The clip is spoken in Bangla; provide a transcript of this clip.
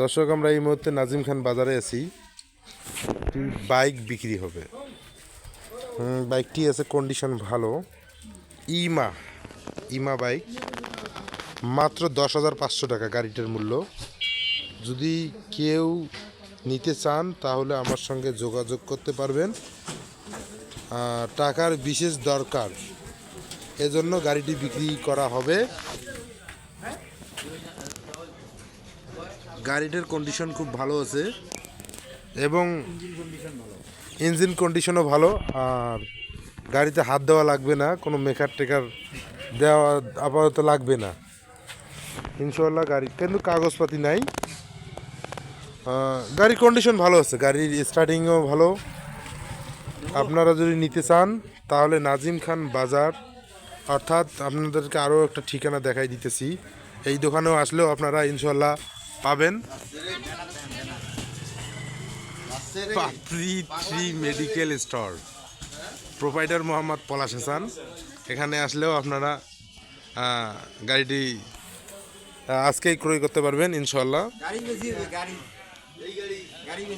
দর্শক, আমরা এই মুহূর্তে নাজিম খান বাজারে আছি। বাইক বিক্রি হবে। বাইকটি আছে কন্ডিশন ভালো। ইমা ইমা বাইক। মাত্র দশ হাজার পাঁচশো টাকা গাড়িটার মূল্য। যদি কেউ নিতে চান, তাহলে আমার সঙ্গে যোগাযোগ করতে পারবেন। টাকার বিশেষ দরকার, এজন্য গাড়িটি বিক্রি করা হবে। গাড়িটার কন্ডিশন খুব ভালো আছে এবং ইঞ্জিন কন্ডিশনও ভালো, আর গাড়িতে হাত দেওয়া লাগবে না, কোনো মেকার টেকার দেওয়া আপাতত লাগবে না। ইনশাল্লাহ গাড়ি, কিন্তু কাগজপাতি নাই। গাড়ির কন্ডিশন ভালো আছে, গাড়ির স্টার্টিংও ভালো। আপনারা যদি নিতে চান, তাহলে নাজিম খান বাজার, অর্থাৎ আপনাদেরকে আরও একটা ঠিকানা দেখাই দিতেছি। এই দোকানেও আসলেও আপনারা ইনশাল্লাহ পাবেন? Papri three medical store. Provider Mohammad Palash Hasan. এখানে আসলেও আপনারা গাড়িটি আজকেই ক্রয় করতে পারবেন ইনশাল্লাহ